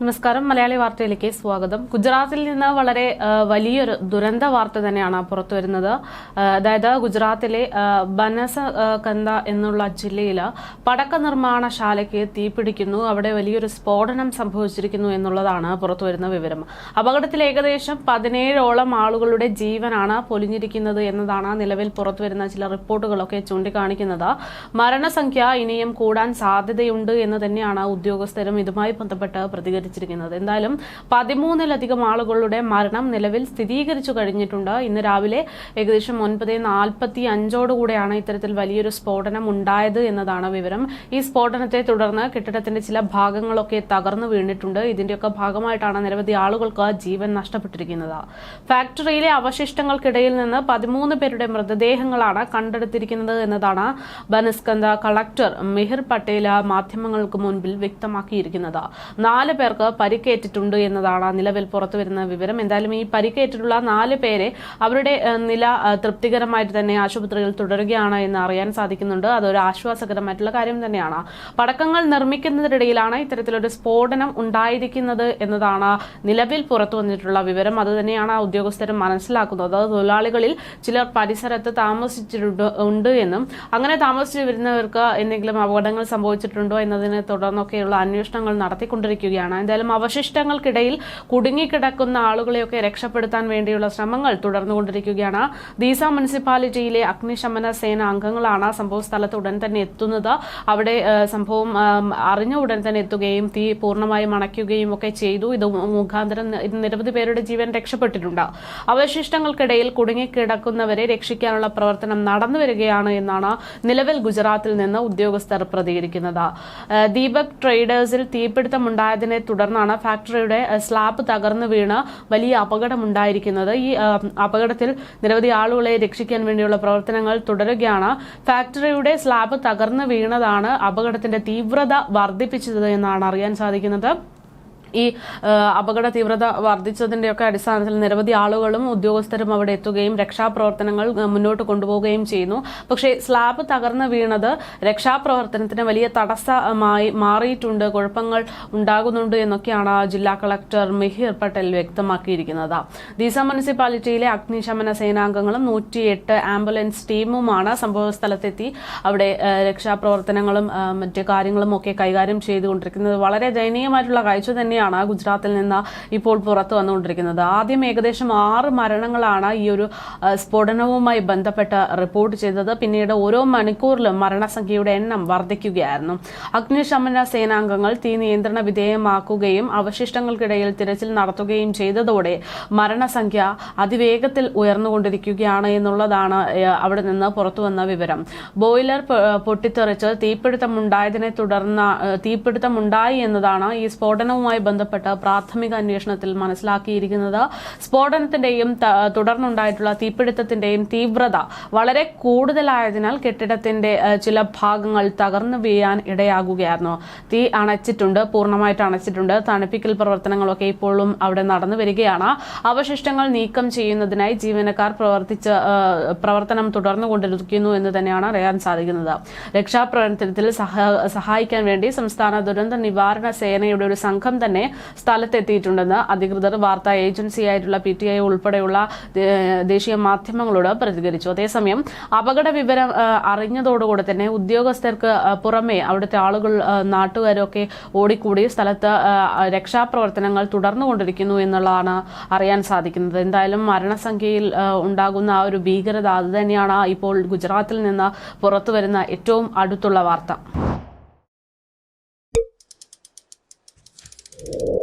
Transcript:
നമസ്കാരം. മലയാളി വാർത്തയിലേക്ക് സ്വാഗതം. ഗുജറാത്തിൽ നിന്ന് വളരെ വലിയൊരു ദുരന്ത വാർത്ത തന്നെയാണ് പുറത്തു വരുന്നത്. അതായത് ഗുജറാത്തിലെ ബനസ കന്ത എന്നുള്ള ജില്ലയിൽ പടക്ക നിർമ്മാണശാലയ്ക്ക് തീപിടിക്കുന്നു. അവിടെ വലിയൊരു സ്ഫോടനം സംഭവിച്ചിരിക്കുന്നു എന്നുള്ളതാണ് പുറത്തു വരുന്ന വിവരം. അപകടത്തിൽ ഏകദേശം പതിനേഴോളം ആളുകളുടെ ജീവനാണ് പൊലിഞ്ഞിരിക്കുന്നത് എന്നതാണ് നിലവിൽ പുറത്തു വരുന്ന ചില റിപ്പോർട്ടുകളൊക്കെ ചൂണ്ടിക്കാണിക്കുന്നത്. മരണസംഖ്യ ഇനിയും കൂടാൻ സാധ്യതയുണ്ട് എന്ന് തന്നെയാണ് ഉദ്യോഗസ്ഥരും ഇതുമായി ബന്ധപ്പെട്ട് പ്രതികരിച്ചിരിക്കുന്നത് എന്തായാലും പതിമൂന്നിലധികം ആളുകളുടെ മരണം നിലവിൽ സ്ഥിരീകരിച്ചു കഴിഞ്ഞിട്ടുണ്ട്. ഇന്ന് രാവിലെ ഏകദേശം ഒൻപത് നാൽപ്പത്തി അഞ്ചോടുകൂടെയാണ് ഇത്തരത്തിൽ വലിയൊരു സ്ഫോടനം ഉണ്ടായത് എന്നതാണ് വിവരം. ഈ സ്ഫോടനത്തെ തുടർന്ന് കെട്ടിടത്തിന്റെ ചില ഭാഗങ്ങളൊക്കെ തകർന്നു വീണിട്ടുണ്ട്. ഇതിന്റെയൊക്കെ ഭാഗമായിട്ടാണ് നിരവധി ആളുകൾക്ക് ജീവൻ നഷ്ടപ്പെട്ടിരിക്കുന്നത്. ഫാക്ടറിയിലെ അവശിഷ്ടങ്ങൾക്കിടയിൽ നിന്ന് പതിമൂന്ന് പേരുടെ മൃതദേഹങ്ങളാണ് കണ്ടെടുത്തിരിക്കുന്നത് എന്നതാണ് ബനസ്കന്ദ കളക്ടർ മിഹിർ പട്ടേല മാധ്യമങ്ങൾക്ക് മുൻപിൽ വ്യക്തമാക്കിയിരിക്കുന്നത്. നാല് പേർക്ക് പരിക്കേറ്റിട്ടുണ്ട് എന്നതാണ് നിലവിൽ പുറത്തു വരുന്ന വിവരം. എന്തായാലും ഈ പരിക്കേറ്റിട്ടുള്ള നാല് പേരെ അവരുടെ നില തൃപ്തികരമായിട്ട് തന്നെ ആശുപത്രിയിൽ തുടരുകയാണ് എന്ന് അറിയാൻ സാധിക്കുന്നുണ്ട്. അതൊരു ആശ്വാസകരമായിട്ടുള്ള കാര്യം തന്നെയാണ്. പടക്കങ്ങൾ നിർമ്മിക്കുന്നതിനിടയിലാണ് ഇത്തരത്തിലൊരു സ്ഫോടനം ഉണ്ടായിരിക്കുന്നത് എന്നതാണ് നിലവിൽ പുറത്തു വന്നിട്ടുള്ള വിവരം അതുതന്നെയാണ് ഉദ്യോഗസ്ഥരും മനസ്സിലാക്കുന്നത്. തൊഴിലാളികളിൽ ചിലർ പരിസരത്ത് താമസിച്ചിട്ടുണ്ട് ഉണ്ട് എന്നും അങ്ങനെ താമസിച്ചു വരുന്നവർക്ക് എന്തെങ്കിലും അപകടങ്ങൾ സംഭവിച്ചിട്ടുണ്ടോ എന്നതിനെ തുടർന്നൊക്കെയുള്ള അന്വേഷണങ്ങൾ നടത്തിക്കൊണ്ടിരിക്കുകയാണ്. എന്തായാലും അവശിഷ്ടങ്ങൾക്കിടയിൽ കുടുങ്ങിക്കിടക്കുന്ന ആളുകളെയൊക്കെ രക്ഷപ്പെടുത്താൻ വേണ്ടിയുള്ള ശ്രമങ്ങൾ തുടർന്നുകൊണ്ടിരിക്കുകയാണ്. ദീസ മുനിസിപ്പാലിറ്റിയിലെ അഗ്നിശമന സേന അംഗങ്ങളാണ് സംഭവ സ്ഥലത്ത് ഉടൻ തന്നെ എത്തുന്നത്. അവിടെ സംഭവം അറിഞ്ഞ ഉടൻ തന്നെ എത്തുകയും തീ പൂർണമായും അണയ്ക്കുകയും ഒക്കെ ചെയ്തു. ഇത് മുഖാന്തരം നിരവധി പേരുടെ ജീവൻ രക്ഷപ്പെട്ടിട്ടുണ്ട്. അവശിഷ്ടങ്ങൾക്കിടയിൽ കുടുങ്ങിക്കിടക്കുന്നവരെ രക്ഷിക്കാനുള്ള പ്രവർത്തനം നടന്നു വരികയാണ് എന്നാണ് നിലവിൽ ഗുജറാത്തിൽ നിന്ന് ഉദ്യോഗസ്ഥർ പ്രതികരിക്കുന്നത്. ദീപക് ട്രേഡേഴ്സിൽ തീപിടുത്തമുണ്ടായതിനെ തുടർന്നാണ് ഫാക്ടറിയുടെ സ്ലാബ് തകർന്നു വീണ് വലിയ അപകടമുണ്ടായിരിക്കുന്നത്. ഈ അപകടത്തിൽ നിരവധി ആളുകളെ രക്ഷിക്കാൻ വേണ്ടിയുള്ള പ്രവർത്തനങ്ങൾ തുടരുകയാണ്. ഫാക്ടറിയുടെ സ്ലാബ് തകർന്നു വീണതാണ് അപകടത്തിന്റെ തീവ്രത വർദ്ധിപ്പിച്ചത് എന്നാണ് അറിയാൻ സാധിക്കുന്നത്. ഈ അപകട തീവ്രത വർദ്ധിച്ചതിന്റെയൊക്കെ അടിസ്ഥാനത്തിൽ നിരവധി ആളുകളും ഉദ്യോഗസ്ഥരും അവിടെ എത്തുകയും രക്ഷാപ്രവർത്തനങ്ങൾ മുന്നോട്ട് കൊണ്ടുപോവുകയും ചെയ്യുന്നു. പക്ഷേ സ്ലാബ് തകർന്നു വീണത് രക്ഷാപ്രവർത്തനത്തിന് വലിയ തടസ്സമായി മാറിയിട്ടുണ്ട്. കുഴപ്പങ്ങൾ ഉണ്ടാകുന്നുണ്ട് എന്നൊക്കെയാണ് ജില്ലാ കളക്ടർ മിഹിർ പട്ടേൽ വ്യക്തമാക്കിയിരിക്കുന്നത്. ദീസ മുനിസിപ്പാലിറ്റിയിലെ അഗ്നിശമന സേനാംഗങ്ങളും നൂറ്റിയെട്ട് ആംബുലൻസ് ടീമുമാണ് സംഭവ സ്ഥലത്തെത്തി അവിടെ രക്ഷാപ്രവർത്തനങ്ങളും മറ്റ് കാര്യങ്ങളും ഒക്കെ കൈകാര്യം ചെയ്തുകൊണ്ടിരിക്കുന്നത്. വളരെ ദയനീയമായിട്ടുള്ള കാഴ്ച തന്നെയാണ് ഗുജറാത്തിൽ നിന്ന് ഇപ്പോൾ പുറത്തു വന്നുകൊണ്ടിരിക്കുന്നത്. ആദ്യം ഏകദേശം ആറ് മരണങ്ങളാണ് ഈ ഒരു സ്ഫോടനവുമായി ബന്ധപ്പെട്ട് റിപ്പോർട്ട് ചെയ്തത്. പിന്നീട് ഓരോ മണിക്കൂറിലും മരണസംഖ്യയുടെ എണ്ണം വർദ്ധിക്കുകയായിരുന്നു. അഗ്നിശമന സേനാംഗങ്ങൾ തീ നിയന്ത്രണ വിധേയമാക്കുകയും അവശിഷ്ടങ്ങൾക്കിടയിൽ തിരച്ചിൽ നടത്തുകയും ചെയ്തതോടെ മരണസംഖ്യ അതിവേഗത്തിൽ ഉയർന്നുകൊണ്ടിരിക്കുകയാണ് എന്നുള്ളതാണ് അവിടെ നിന്ന് പുറത്തു വന്ന വിവരം. ബോയിലർ പൊട്ടിത്തെറിച്ച് തീപിടുത്തമുണ്ടായതിനെ തുടർന്ന് തീപിടുത്തമുണ്ടായി എന്നതാണ് ഈ സ്ഫോടനവുമായി ബന്ധപ്പെട്ട് പ്രാഥമിക അന്വേഷണത്തിൽ മനസ്സിലാക്കിയിരിക്കുന്നത് സ്ഫോടനത്തിന്റെയും തുടർന്നുണ്ടായിട്ടുള്ള തീപിടുത്തത്തിന്റെയും തീവ്രത വളരെ കൂടുതലായതിനാൽ കെട്ടിടത്തിന്റെ ചില ഭാഗങ്ങൾ തകർന്നു വീഴാൻ ഇടയാകുകയായിരുന്നു. തീ അണച്ചിട്ടുണ്ട് പൂർണമായിട്ട് അണച്ചിട്ടുണ്ട്. തണുപ്പിക്കൽ പ്രവർത്തനങ്ങളൊക്കെ ഇപ്പോഴും അവിടെ നടന്നു വരികയാണ്. അവശിഷ്ടങ്ങൾ നീക്കം ചെയ്യുന്നതിനായി ജീവനക്കാർ പ്രവർത്തിച്ച് പ്രവർത്തനം തുടർന്നുകൊണ്ടിരിക്കുന്നു എന്ന് തന്നെയാണ് അറിയാൻ സാധിക്കുന്നത്. രക്ഷാപ്രവർത്തനത്തിൽ സഹായിക്കാൻ വേണ്ടി സംസ്ഥാന ദുരന്ത നിവാരണ സേനയുടെ ഒരു സംഘം തന്നെ സ്ഥലത്തെത്തിയിട്ടുണ്ടെന്ന് അധികൃതർ വാർത്താ ഏജൻസിയായിട്ടുള്ള പി ടി ഐ ഉൾപ്പെടെയുള്ള ദേശീയ മാധ്യമങ്ങളോട് പ്രതികരിച്ചു. അതേസമയം അപകട വിവരം അറിഞ്ഞതോടുകൂടെ തന്നെ ഉദ്യോഗസ്ഥർക്ക് പുറമേ അവിടുത്തെ ആളുകൾ നാട്ടുകാരൊക്കെ ഓടിക്കൂടി സ്ഥലത്ത് രക്ഷാപ്രവർത്തനങ്ങൾ തുടർന്നുകൊണ്ടിരിക്കുന്നു എന്നുള്ളതാണ് അറിയാൻ സാധിക്കുന്നത്. എന്തായാലും മരണസംഖ്യയിൽ ഉണ്ടാകുന്ന ആ ഒരു ഭീകരത അത് തന്നെയാണ് ഇപ്പോൾ ഗുജറാത്തിൽ നിന്ന് പുറത്തു വരുന്ന ഏറ്റവും അടുത്തുള്ള വാർത്ത. you